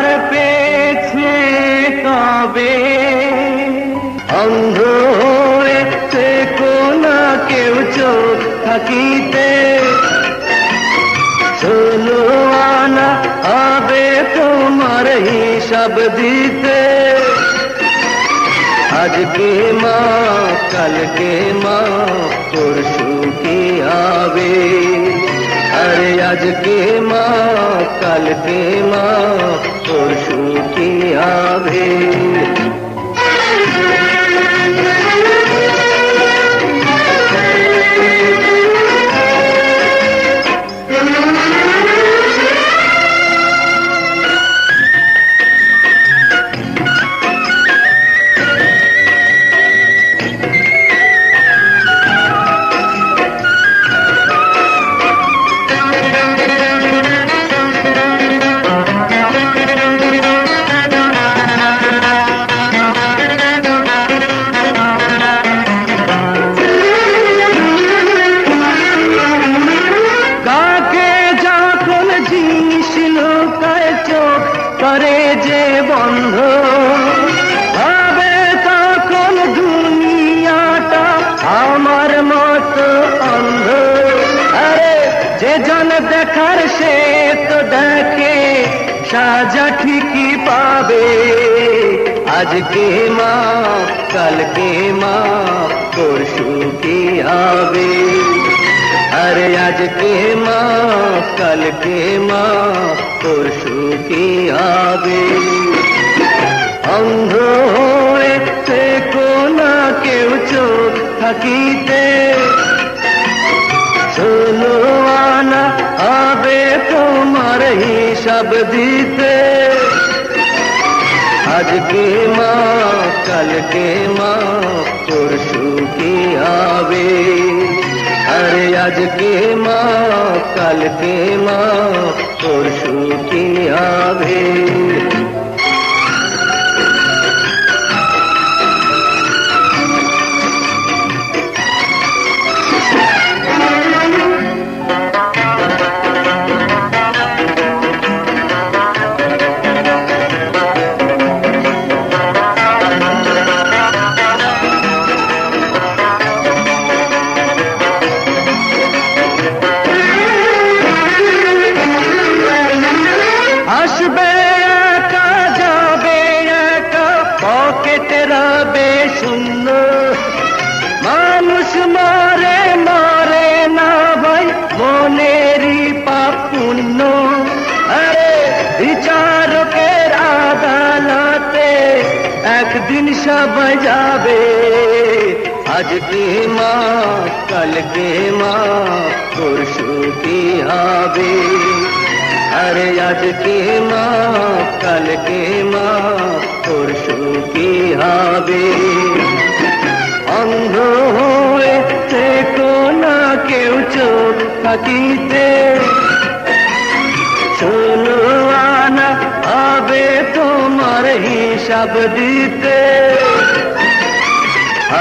আর পেয়েছে কবে অন্ধ হয়েছে কোনা কেউ চোখ থাকিতে। ষোলো আনা হবে তোমার হিসাব দিতে। আজকে মা, কালকে মা আবে আরে আজকে মা কালকে মা পরশু কি আবে? জন দেখার সে তো দেখে সাজা ঠিকই পাবে। আজকে মা, কালকে মা, পরশু কি হবে আরে আজকে মা, কালকে মা, পরশু কি হবে অন্ধ হয়েছে কোনা কেউ চোখ থাকিতে। হিসাব দিতে আজকে মা কালকে মা পরশু কি হবে আরে আজকে মা কালকে মা পরশু কি হবে পকেটে রবে শূন্য মানুষ মরে মরে না ভাই মনেরই পাপ পুণ্য আরে বিচারকের আদালতে একদিন সবাই যাবে আজকে মা কালকে মা পরশু কি হবে আরে আজকে মা কালকে মা পরশু কি হবে। অন্ধ হয়েছে কোনা কেউ চোখ থাকিতে শোনো আনা হবে তোমার হিসাব দিতে।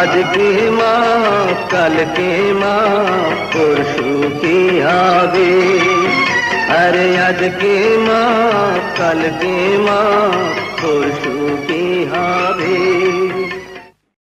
আজকে মা, কালকে মা পরশু কি হবে। আরে আজকে মা, কালকে মা পরশু বিহার